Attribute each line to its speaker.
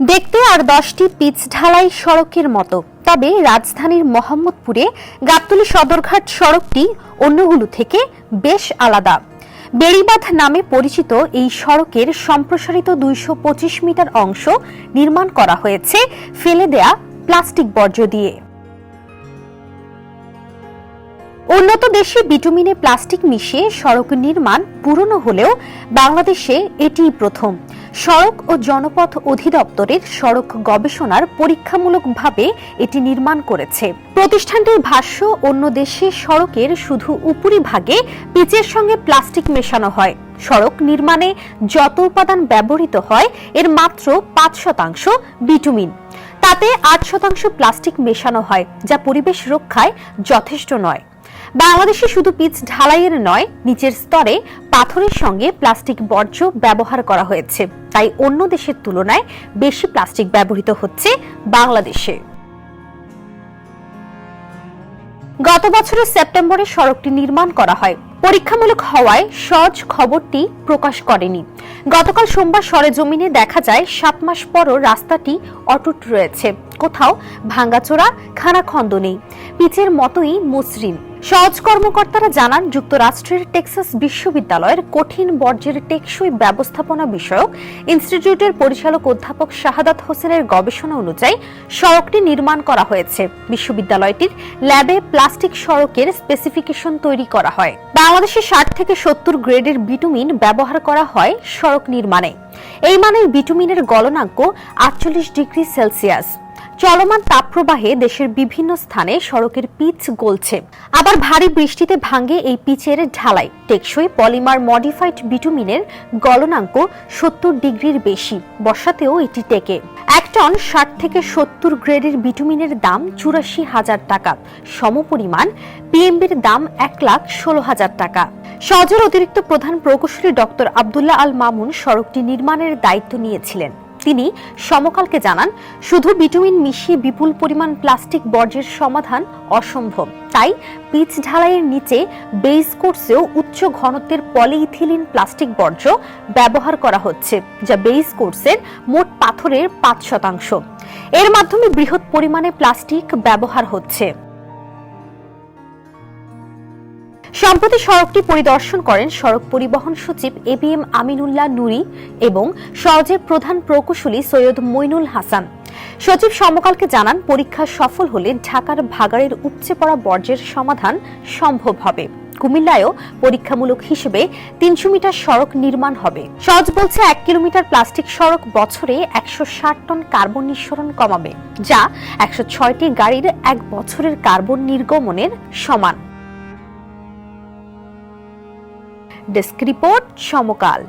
Speaker 1: দেখতে আর দশটি পিচ ঢালাই সড়কের মতো। তবে রাজধানীর মোহাম্মদপুরে গাবতলী সদরঘাট সড়কটি অন্যগুলো থেকে বেশ আলাদা। বেড়িবাঁধ নামে পরিচিত এই সড়কের সম্প্রসারিত দুইশো পঁচিশ মিটার অংশ নির্মাণ করা হয়েছে ফেলে দেয়া প্লাস্টিক বর্জ্য দিয়ে। উন্নত দেশে বিটুমিনে প্লাস্টিক মিশিয়ে সড়ক নির্মাণ পুরনো হলেও বাংলাদেশে এটিই প্রথম। সড়ক ও জনপথ অধিদপ্তরের সড়ক গবেষণার পরীক্ষামূলকভাবে এটি নির্মাণ করেছে। প্রতিষ্ঠানটির ভাষ্য, অন্য দেশে সড়কের শুধু উপরিভাগে পিচের সঙ্গে প্লাস্টিক মেশানো হয়। সড়ক নির্মাণে যত উপাদান ব্যবহৃত হয়, এর মাত্র পাঁচ শতাংশ বিটুমিন। তাতে আট শতাংশ প্লাস্টিক মেশানো হয়, যা পরিবেশ রক্ষায় যথেষ্ট নয়। বাংলাদেশে শুধু পিচ ঢালাইয়ের নয়, নিচের স্তরে পাথরের সঙ্গে প্লাস্টিক বর্জ্য ব্যবহার করা হয়েছে। তাই অন্য দেশের তুলনায় বেশি প্লাস্টিক ব্যবহৃত হচ্ছে বাংলাদেশে। গত বছরের সেপ্টেম্বরে সড়কটি নির্মাণ করা হয়। পরীক্ষামূলক হওয়ায় সজ খবরটি প্রকাশ করেনি। গতকাল সোমবার সরেজমিনে দেখা যায়, সাত মাস পরও রাস্তাটি অটুট রয়েছে। কোথাও ভাঙ্গাচোরা খানাখন্দ নেই পিচের মতোই মসৃণ। সহজ কর্মকর্তারা জানান, যুক্তরাষ্ট্রের টেক্সাস বিশ্ববিদ্যালয়ের কঠিন বর্জ্যের টেকসই ব্যবস্থাপনা বিষয়ক ইনস্টিটিউটের পরিচালক অধ্যাপক শাহাদাত হোসেনের গবেষণা অনুযায়ী সড়কটি নির্মাণ করা হয়েছে। বিশ্ববিদ্যালয়টির ল্যাবে প্লাস্টিক সড়কের স্পেসিফিকেশন তৈরি করা হয়। বাংলাদেশে ষাট থেকে সত্তর গ্রেডের বিটুমিন ব্যবহার করা হয় সড়ক নির্মাণে। এই মানের বিটুমিনের গলনাঙ্ক আটচল্লিশ ডিগ্রি সেলসিয়াস। চলমান তাপপ্রবাহে দেশের বিভিন্ন স্থানে সড়কের পিচ গলছে। আবার ভারী বৃষ্টিতে ভাঙে এই পিচের ঢালাই। টেকসই পলিমার মডিফাইড বিটুমিনের গলনাঙ্ক সত্তর ডিগ্রির বেশি। বর্ষাতেও এটি টেকে। এক টন ষাট থেকে সত্তর গ্রেডের বিটুমিনের দাম চুরাশি হাজার টাকা। সমপরিমাণ পিএমবির দাম এক লাখ ষোলো হাজার টাকা। সজর অতিরিক্ত প্রধান প্রকৌশলী ডক্টর আবদুল্লাহ আল মামুন সড়কটি নির্মাণের দায়িত্ব নিয়েছিলেন। তিনি সমকালকে জানান, শুধু বিটুমিন মিশিয়ে বিপুল পরিমাণ প্লাস্টিক বর্জ্যের সমাধান অসম্ভব। তাই পিচ ঢালাইয়ের নিচে বেস কোর্সেও উচ্চ ঘনত্বের পলিইথিলিন প্লাস্টিক বর্জ্য ব্যবহার করা হচ্ছে, যা বেস কোর্সের মোট পাথরের পাঁচ শতাংশ। এর মাধ্যমে বৃহৎ পরিমাণে প্লাস্টিক ব্যবহার হচ্ছে। সম্প্রতি সড়কটি পরিদর্শন করেন সড়ক পরিবহন সচিব A B M Aminullah Nuri এবং সহজের প্রধান প্রকৌশলী সৈয়দ মইনুল হাসান। সচিব সমকালকে জানান, পরীক্ষা সফল হলে ঢাকার ভাগাড়ের উপচে পড়া বর্জ্যের সমাধান সম্ভব হবে। কুমিল্লায়ও পরীক্ষামূলক হিসেবে তিনশো মিটার সড়ক নির্মাণ হবে। সহজ বলছে, এক কিলোমিটার প্লাস্টিক সড়ক বছরে একশো ষাট টন কার্বন নিঃসরণ কমাবে, যা একশো ছয়টি গাড়ির এক বছরের কার্বন নির্গমনের সমান। Desk report Samakal.